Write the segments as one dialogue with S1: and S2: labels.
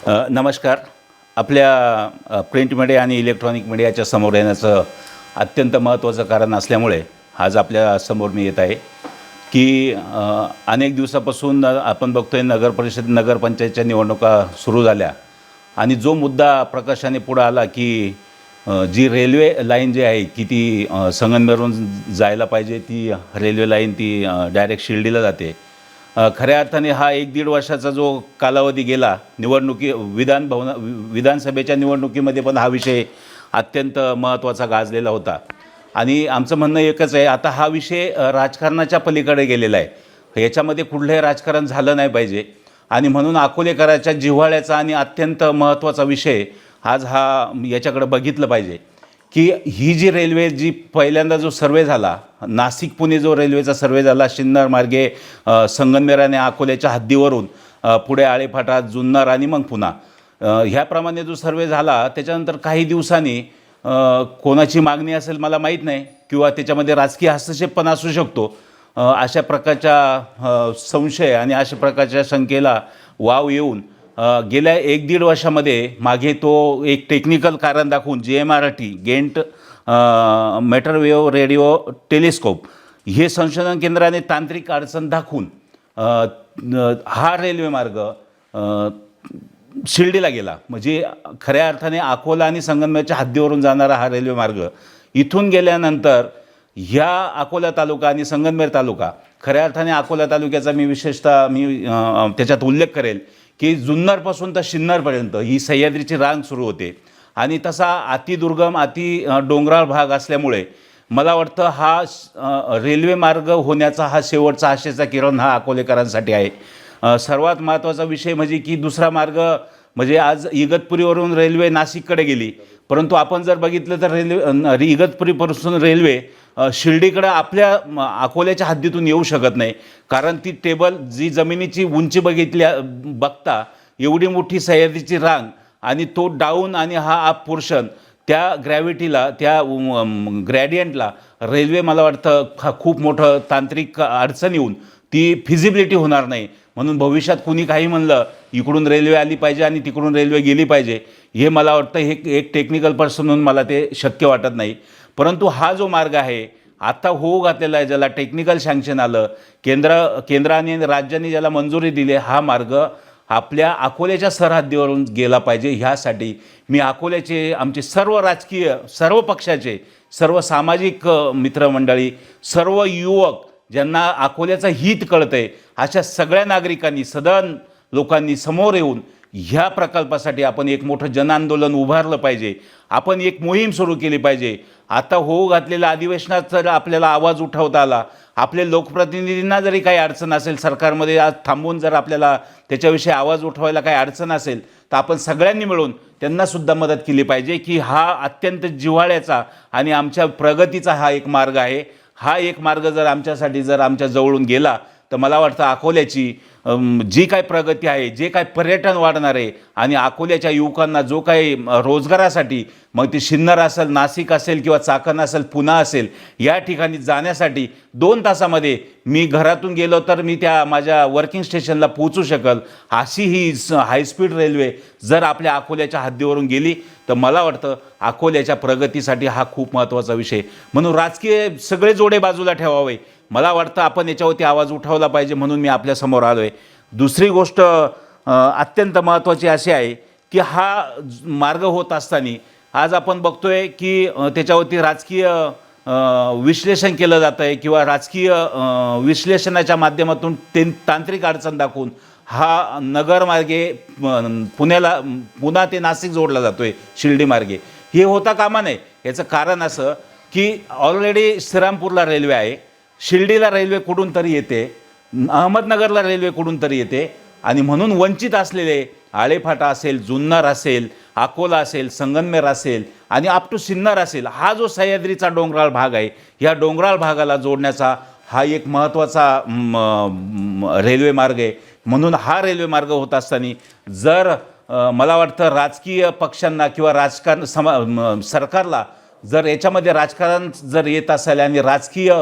S1: नमस्कार. आपल्या print media आणि इलेक्ट्रॉनिक मीडियाच्या समोर येण्याचं अत्यंत महत्त्वाचं कारण असल्यामुळे आज आपल्यासमोर मी येत आहे की अनेक दिवसापासून आपण बघतोय नगर परिषद नगरपंचायतच्या निवडणुका सुरू झाल्या. आणि जो मुद्दा प्रकाशाने पुढं आला की जी रेल्वे लाईन जी आहे की ती अ, जायला पाहिजे ती रेल्वे लाईन ती डायरेक्ट शिर्डीला जाते. खऱ्या अर्थाने हा एक दीड वर्षाचा जो कालावधी गेला निवडणुकी विधान भवन विधानसभेच्या निवडणुकीमध्ये पण हा विषय अत्यंत महत्त्वाचा गाजलेला होता. आणि आमचं म्हणणं एकच आहे आता हा विषय राजकारणाच्या पलीकडे गेलेला आहे. याच्यामध्ये कुठलंही राजकारण झालं नाही पाहिजे. आणि म्हणून अकोलेकराच्या जिव्हाळ्याचा आणि अत्यंत महत्त्वाचा विषय आज हा याच्याकडे बघितलं पाहिजे. की ही जी रेल्वे जी पहिल्यांदा जो सर्वे झाला नाशिक पुणे जो रेल्वेचा सर्वे झाला शिन्नर मार्गे संगमनेर आणि अकोल्याच्या हद्दीवरून पुढे आळेफाटा जुन्नर आणि मग पुन्हा ह्याप्रमाणे जो सर्वे झाला त्याच्यानंतर काही दिवसांनी कोणाची मागणी असेल मला माहीत नाही किंवा त्याच्यामध्ये राजकीय हस्तक्षेप पण असू शकतो. अशा प्रकारच्या संशय आणि अशा प्रकारच्या शंकेला वाव येऊन गेल्या एक दीड वर्षामध्ये मागे तो एक टेक्निकल कारण दाखवून G M R T giant metrewave radio telescope हे संशोधन केंद्राने तांत्रिक अडचण दाखवून हा रेल्वे मार्ग शिर्डीला गेला. म्हणजे खऱ्या अर्थाने अकोला आणि संगमनेरच्या हद्दीवरून जाणारा हा रेल्वे मार्ग इथून गेल्यानंतर ह्या अकोला तालुका आणि संगमनेर तालुका खऱ्या अर्थाने अकोला तालुक्याचा मी विशेषतः मी त्याच्यात उल्लेख करेल की जुन्नरपासून तर शिन्नरपर्यंत ही सह्याद्रीची रांग सुरू होते. आणि तसा अतिदुर्गम अति डोंगराळ भाग असल्यामुळे मला वाटतं हा रेल्वे मार्ग होण्याचा हा शेवटचा आशेचा किरण हा अकोलेकरांसाठी आहे. सर्वात महत्त्वाचा विषय म्हणजे की दुसरा मार्ग म्हणजे आज इगतपुरीवरून रेल्वे नाशिककडे गेली. परंतु आपण जर बघितलं तर रेल्वे इगतपुरीपासून रेल्वे शिर्डीकडं आपल्या अकोल्याच्या हद्दीतून येऊ शकत नाही. कारण ती टेबल जी जमिनीची उंची बघितल्या बघता एवढी मोठी सह्याद्रीची रांग आणि तो डाऊन आणि हा आप पोर्शन त्या ग्रॅव्हिटीला त्या ग्रॅडियंटला रेल्वे मला वाटतं खा खूप मोठं तांत्रिक अडचण येऊन ती फिजिबिलिटी होणार नाही. म्हणून भविष्यात कुणी काही म्हणलं इकडून रेल्वे आली पाहिजे आणि तिकडून रेल्वे गेली पाहिजे हे मला वाटतं हे एक टेक्निकल पर्सन म्हणून मला ते शक्य वाटत नाही. परंतु हा जो मार्ग आहे आता होऊ घातलेला आहे ज्याला टेक्निकल सँक्शन आलं केंद्र केंद्राने राज्याने राज्यांनी ज्याला मंजुरी दिली हा मार्ग आपल्या अकोल्याच्या सरहद्दीवरून गेला पाहिजे. ह्यासाठी मी अकोल्याचे आमचे सर्व राजकीय सर्व पक्षाचे सर्व सामाजिक मित्रमंडळी सर्व युवक ज्यांना अकोल्याचं हित कळतंय अशा सगळ्या नागरिकांनी सदन लोकांनी समोर येऊन ह्या प्रकल्पासाठी आपण एक मोठं जनआंदोलन उभारलं पाहिजे. आपण एक मोहीम सुरू केली पाहिजे. आता होऊ घातलेल्या अधिवेशनात जर आपल्याला आवाज उठवता आला आपले लोकप्रतिनिधींना जरी काही अडचण असेल सरकारमध्ये आज थांबून जर आपल्याला त्याच्याविषयी आवाज उठवायला काही अडचण असेल तर आपण सगळ्यांनी मिळून त्यांनासुद्धा मदत केली पाहिजे की हा अत्यंत जिव्हाळ्याचा आणि आमच्या प्रगतीचा हा एक मार्ग आहे. हा एक मार्ग जर आमच्यासाठी जर आमच्या जवळून गेला तर मला वाटतं अकोल्याची जी काय प्रगती आहे जे काय पर्यटन वाढणार आहे आणि अकोल्याच्या युवकांना जो काही रोजगारासाठी मग ती शिन्नर असेल नाशिक असेल किंवा चाकण असेल पुणा असेल या ठिकाणी जाण्यासाठी दोन तासामध्ये मी घरातून गेलो तर मी त्या माझ्या वर्किंग स्टेशनला पोहोचू शकल. अशी ही स- हायस्पीड रेल्वे जर आपल्या अकोल्याच्या हद्दीवरून गेली तर मला वाटतं अकोल्याच्या प्रगतीसाठी हा खूप महत्त्वाचा विषय म्हणून राजकीय सगळे जोडे बाजूला ठेवावे. मला वाटतं आपण याच्यावरती आवाज उठवला पाहिजे म्हणून मी आपल्यासमोर आलो आहे दुसरी गोष्ट अत्यंत महत्त्वाची अशी आहे की हा मार्ग होत असताना आज आपण बघतोय की त्याच्यावरती राजकीय विश्लेषण केलं जातं आहे किंवा राजकीय विश्लेषणाच्या माध्यमातून ते तांत्रिक अडचण दाखवून हा नगरमार्गे पुण्याला पुन्हा ते नाशिक जोडला जातो आहे शिर्डी मार्गे. हे होता कामा नये. याचं कारण असं की ऑलरेडी श्रीरामपूरला रेल्वे आहे. शिर्डीला रेल्वे कुठून तरी येते अहमदनगरला रेल्वे कुठून तरी येते आणि म्हणून वंचित असलेले आळेफाटा असेल जुन्नर असेल अकोला असेल संगनमेर असेल आणि अप टू सिन्नर असेल हा जो सह्याद्रीचा डोंगराळ भाग आहे ह्या डोंगराळ भागाला जोडण्याचा हा एक महत्त्वाचा रेल्वे मार्ग आहे. म्हणून हा रेल्वे मार्ग होत असताना जर मला वाटतं राजकीय पक्षांना किंवा राजकारण समा सरकारला जर याच्यामध्ये राजकारण जर येत असेल आणि राजकीय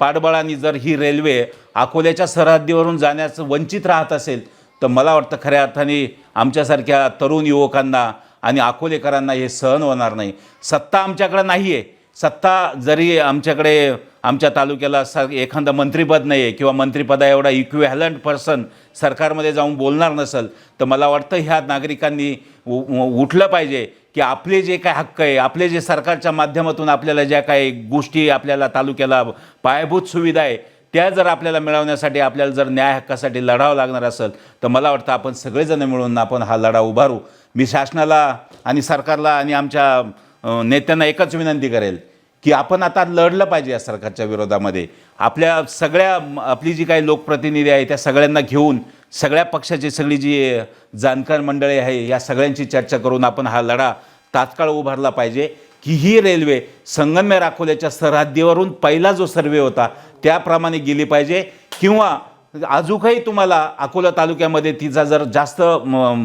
S1: पाठबळाने जर ही रेल्वे अकोल्याच्या सरहद्दीवरून जाण्याचं वंचित राहत असेल तर मला वाटतं खऱ्या अर्थाने आमच्यासारख्या तरुण युवकांना आणि अकोलेकरांना हे सहन होणार नाही. सत्ता आमच्याकडं नाही आहे सत्ता जरी आमच्याकडे आमच्या तालुक्याला स एखादं मंत्रिपद नाही आहे किंवा मंत्रिपदा एवढा इक्विव्हॅलंट पर्सन सरकारमध्ये जाऊन बोलणार नसेल तर मला वाटतं ह्या नागरिकांनी उ- उठलं पाहिजे. की आपले जे काय हक्क आहे आपले जे सरकारच्या माध्यमातून आपल्याला ज्या काही गोष्टी आपल्याला तालुक्याला पायाभूत सुविधा आहे त्या जर आपल्याला मिळवण्यासाठी आपल्याला जर न्याय हक्कासाठी लढावं लागणार असेल तर मला वाटतं आपण सगळेजण मिळून आपण हा लढा उभारू. मी शासनाला आणि सरकारला आणि आमच्या नेत्यांना एकच विनंती करेल की आपण आता लढलं पाहिजे या सरकारच्या विरोधामध्ये. आपल्या सगळ्या आपली जी काही लोकप्रतिनिधी आहे त्या सगळ्यांना घेऊन सगळ्या पक्षाची सगळी जी जाणकार मंडळी आहे या सगळ्यांची चर्चा करून आपण हा लढा तात्काळ उभारला पाहिजे. की ही रेल्वे संगम्य अकोल्याच्या सरहद्दीवरून पहिला जो सर्वे होता त्याप्रमाणे गेली पाहिजे. किंवा अजूनही तुम्हाला अकोला तालुक्यामध्ये तिचा जर जास्त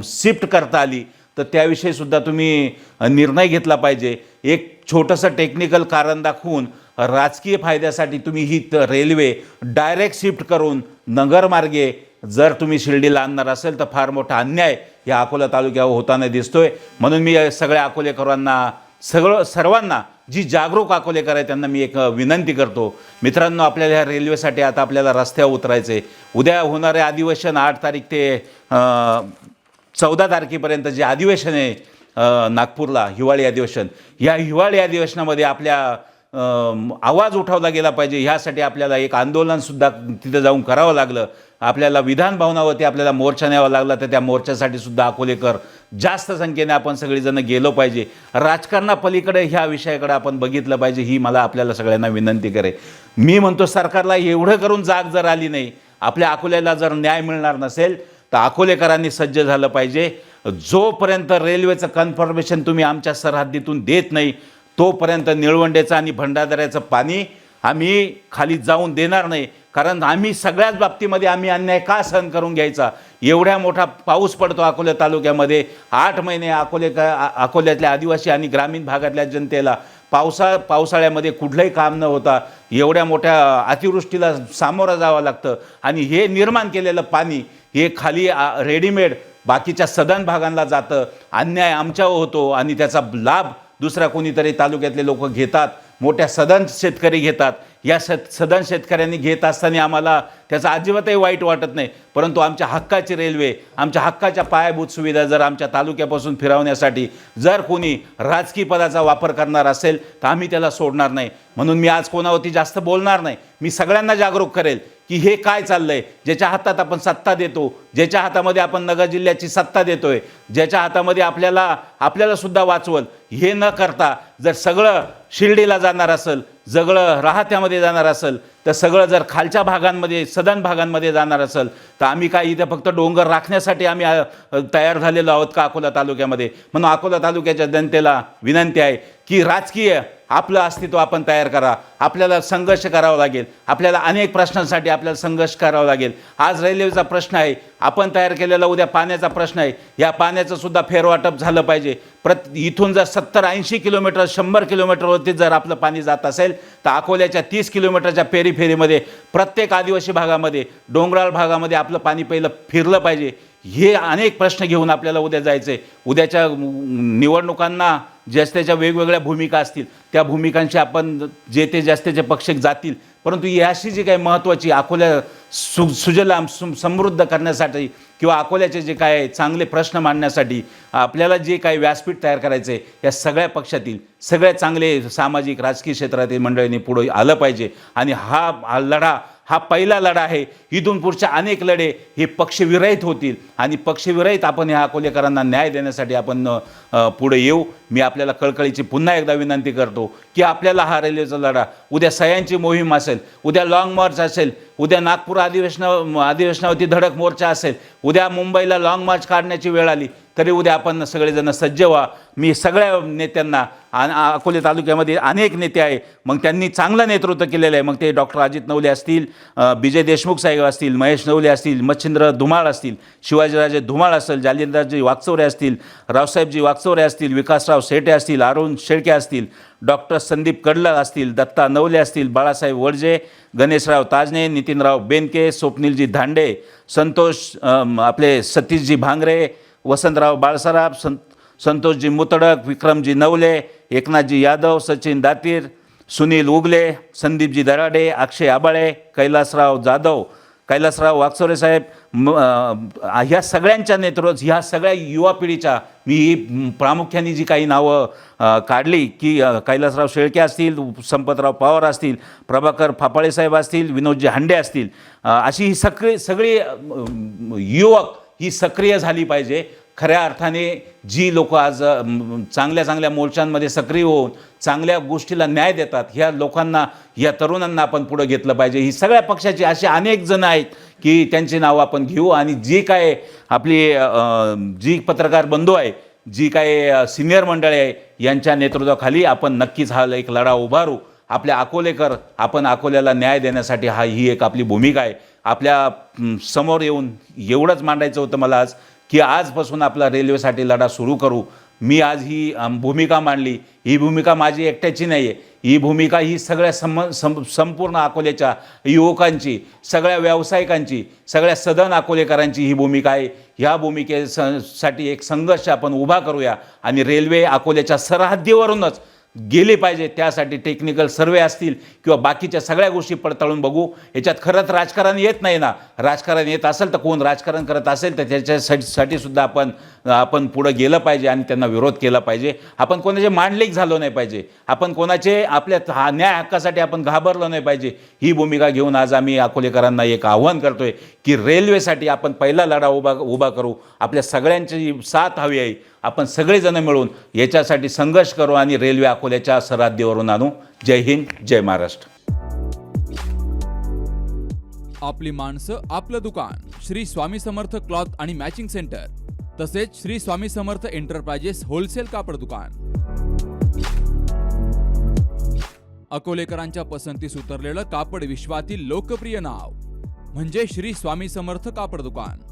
S1: शिफ्ट करता आली तर त्याविषयी सुद्धा तुम्ही निर्णय घेतला पाहिजे. एक छोटंसं टेक्निकल कारण दाखवून राजकीय फायद्यासाठी तुम्ही ही रेल्वे डायरेक्ट शिफ्ट करून नगरमार्गे जर तुम्ही शिर्डीला आणणार असेल तर फार मोठा अन्याय या अकोला तालुक्यावर होताना दिसतोय. म्हणून मी सगळ्या अकोलेकरांना सगळं सर्वांना जी जागरूक अकोलेकर आहे त्यांना मी एक विनंती करतो. मित्रांनो आपल्याला ह्या रेल्वेसाठी आता आपल्याला रस्त्यावर उतरायचे उद्या होणारे अधिवेशन आठ तारीख ते चौदा तारखेपर्यंत जे अधिवेशन आहे नागपूरला हिवाळी अधिवेशन. या हिवाळी अधिवेशनामध्ये आपल्या आवाज उठवला गेला पाहिजे. ह्यासाठी आपल्याला एक आंदोलनसुद्धा तिथं जाऊन करावं लागलं. आपल्याला विधान भवनावरती आपल्याला मोर्चा न्यावा लागला तर त्या मोर्चासाठी सुद्धा अकोलेकर जास्त संख्येने आपण सगळीजणं गेलो पाहिजे. राजकारणापलीकडे ह्या विषयाकडे आपण बघितलं पाहिजे ही मला आपल्याला सगळ्यांना विनंती करे मी म्हणतो सरकारला एवढं करून जाग जर आली नाही आपल्या अकोल्याला जर न्याय मिळणार नसेल तर अकोलेकरांनी सज्ज झालं पाहिजे. जोपर्यंत रेल्वेचं कन्फर्मेशन तुम्ही आमच्या सरहद्दीतून देत नाही तोपर्यंत निळवंडेचं आणि भंडारदऱ्याचं पाणी आम्ही खाली जाऊन देणार नाही. कारण आम्ही सगळ्याच बाबतीमध्ये आम्ही अन्याय का सहन करून घ्यायचा? एवढ्या मोठा पाऊस पडतो अकोला तालुक्यामध्ये. आठ महिने अकोले का अकोल्यातल्या आदिवासी आणि ग्रामीण भागातल्या जनतेला पावसा पावसाळ्यामध्ये कुठलंही काम न होता एवढ्या मोठ्या अतिवृष्टीला सामोरं जावं लागतं. आणि हे निर्माण केलेलं पाणी हे खाली रेडीमेड बाकीच्या सदन भागांना जातं. अन्याय आमच्यावर होतो आणि त्याचा लाभ दुसऱ्या कोणीतरी तालुक्यातले लोक घेतात मोठ्या सदन शेतकरी घेतात. या शेत सदन शेतकऱ्यांनी घेत असताना आम्हाला त्याचा अजिबातही वाईट वाटत नाही. परंतु आमच्या हक्काची रेल्वे आमच्या हक्काच्या पायाभूत सुविधा जर आमच्या तालुक्यापासून फिरवण्यासाठी जर कोणी राजकीय पदाचा वापर करणार असेल तर आम्ही त्याला सोडणार नाही. म्हणून मी आज कोणावरती जास्त बोलणार नाही. मी सगळ्यांना जागरूक करेल. की हे काय चाललंय? ज्याच्या हातात आपण सत्ता देतो ज्याच्या हातामध्ये आपण नगर जिल्ह्याची सत्ता देतोय ज्याच्या हातामध्ये आपल्याला आपल्याला सुद्धा वाचवल हे न करता जर सगळं शिर्डीला जाणार असेल सगळं राहत्यामध्ये जाणार असेल तर सगळं जर खालच्या भागांमध्ये सदन भागांमध्ये जाणार असेल तर आम्ही काय इथे फक्त डोंगर राखण्यासाठी आम्ही तयार झालेलो आहोत का अकोला तालुक्यामध्ये? म्हणून अकोला तालुक्याच्या जनतेला विनंती आहे की राजकीय आपलं अस्तित्व आपण तयार करा. आपल्याला संघर्ष करावा लागेल. आपल्याला अनेक प्रश्नांसाठी आपल्याला संघर्ष करावा लागेल. आज रेल्वेचा प्रश्न आहे. आपण तयार केलेला उद्या पाण्याचा प्रश्न आहे. या पाण्याचं सुद्धा फेरवाटप झालं पाहिजे. प्रत इथून जर सत्तर ऐंशी किलोमीटर शंभर किलोमीटरवरती जर आपलं पाणी जात असेल तर अकोल्याच्या तीस किलोमीटरच्या पेरीफेरीमध्ये प्रत्येक आदिवासी भागामध्ये डोंगराळ भागामध्ये आपलं पाणी पहिलं फिरलं पाहिजे. हे अनेक प्रश्न घेऊन आपल्याला उद्या जायचं आहे उद्याच्या निवडणुकांना ज्यास्त्याच्या वेगवेगळ्या भूमिका असतील. त्या भूमिकांशी आपण जे ते जास्तीचे पक्ष जातील. परंतु याशी जी काही महत्त्वाची अकोल्या सु सुजलाम सु समृद्ध करण्यासाठी किंवा अकोल्याचे जे काय चांगले प्रश्न मांडण्यासाठी आपल्याला जे काही व्यासपीठ तयार करायचं आहे या सगळ्या पक्षातील सगळ्या चांगले सामाजिक राजकीय क्षेत्रातील मंडळींनी पुढे आलं पाहिजे. आणि हा लढा हा पहिला लढा आहे. इथून पुढच्या अनेक लढे हे पक्षविरहित होतील. आणि पक्षविरहित आपण ह्या अकोलेकरांना न्याय देण्यासाठी आपण पुढे येऊ. मी आपल्याला कळकळीची पुन्हा एकदा विनंती करतो की आपल्याला हा रेल्वेचा लढा उद्या सह्यांची मोहीम असेल उद्या लाँग मार्च असेल उद्या नागपूर अधिवेशना अधिवेशनावरती धडक मोर्चा असेल उद्या मुंबईला लाँग मार्च काढण्याची वेळ आली तरी उद्या आपण सगळेजण सज्ज व्हा. मी सगळ्या नेत्यांना अकोले तालुक्यामध्ये अनेक नेते आहे. मग त्यांनी चांगलं नेतृत्व केलेलं आहे. मग ते डॉक्टर अजित नवले असतील विजय देशमुख साहेब असतील महेश नवले असतील मच्छिंद्र धुमाळ असतील शिवाजीराजे धुमाळ असेल जालिंदरजी वागचौरे असतील रावसाहेबजी वागचौरे असतील विकासराव शेटे असतील अरुण शेळके असतील डॉक्टर संदीप कडलं असतील दत्ता नवले असतील बाळासाहेब वडजे गणेशराव ताजने नितीनराव बेनके स्वप्नीलजी धांडे संतोष आपले सतीशजी भांगरे वसंतराव बाळसराब संत संतोषजी मुतडक विक्रमजी नवले एकनाथजी यादव सचिन दातीर सुनील उगले संदीपजी दराडे अक्षय आबाळे कैलासराव जाधव कैलासराव वागचोरे साहेब म ह्या सगळ्यांच्या नेतृत्व ह्या सगळ्या युवा पिढीच्या मी ही प्रामुख्याने जी काही नावं काढली की कैलासराव शेळके असतील संपतराव पवार असतील प्रभाकर फापाळे साहेब असतील विनोदजी हांडे असतील अशी ही सगळी सगळी युवक ही सक्रिय झाली पाहिजे. खऱ्या अर्थाने जी लोक आज चांगल्या चांगल्या मोर्चांमध्ये सक्रिय होऊन चांगल्या गोष्टीला न्याय देतात ह्या लोकांना या तरुणांना आपण पुढं घेतलं पाहिजे. ही सगळ्या पक्षाची असे अनेक जण आहेत की त्यांची नावं आपण घेऊ आणि जी काय आपली जी पत्रकार बंधू आहे जी काय सिनियर मंडळी आहे यांच्या नेतृत्वाखाली आपण नक्कीच हा एक लढा उभारू. आपल्या अकोलेकर आपण अकोल्याला न्याय देण्यासाठी हा ही एक आपली भूमिका आहे. आपल्यासमोर येऊन एवढंच मांडायचं होतं मला आज की आजपासून आपला रेल्वेसाठी लढा सुरू करू. मी आज ही भूमिका मांडली. ही भूमिका माझी एकट्याची नाही आहे ही भूमिका ही सगळ्या सम सं संपूर्ण अकोल्याच्या युवकांची सगळ्या व्यावसायिकांची सगळ्या सदन अकोलेकरांची ही भूमिका आहे. ह्या भूमिके स साठी एक संघर्ष आपण उभा करूया आणि रेल्वे अकोल्याच्या सरहद्दीवरूनच गेले पाहिजे त्यासाठी टेक्निकल सर्वे असतील किंवा बाकीच्या सगळ्या गोष्टी पडताळून बघू. याच्यात खरंच राजकारण येत नाही ना. राजकारण येत असेल तर कोण राजकारण करत असेल तर त्याच्यासाठी साठी सुद्धा आपण आपण पुढं गेलं पाहिजे आणि त्यांना विरोध केला पाहिजे. आपण कोणाचे मांडलिक झालो नाही पाहिजे. आपण कोणाचे आपल्या हा न्याय हक्कासाठी आपण घाबरलो नाही पाहिजे. ही भूमिका घेऊन आज आम्ही अकोलेकरांना एक आव्हान करतोय की रेल्वेसाठी आपण पहिला लढा उभा उभा करू. आपल्या सगळ्यांची साथ हवी आहे. आपण सगळेजण मिळून याच्यासाठी संघर्ष करू आणि रेल्वे अकोल्याच्या सरहद्दीवरून आणू. जय हिंद जय महाराष्ट्र.
S2: आपली माणसं आपलं दुकान. श्री स्वामी समर्थ क्लॉथ आणि मॅचिंग सेंटर. तसेच श्री स्वामी समर्थ एंटरप्राइजेस होलसेल कापड दुकान. अकोलेकरांच्या पसंतीस उतरलेलं कापड विश्वातील लोकप्रिय नाव. म्हणजे श्री स्वामी समर्थ कापड दुकान.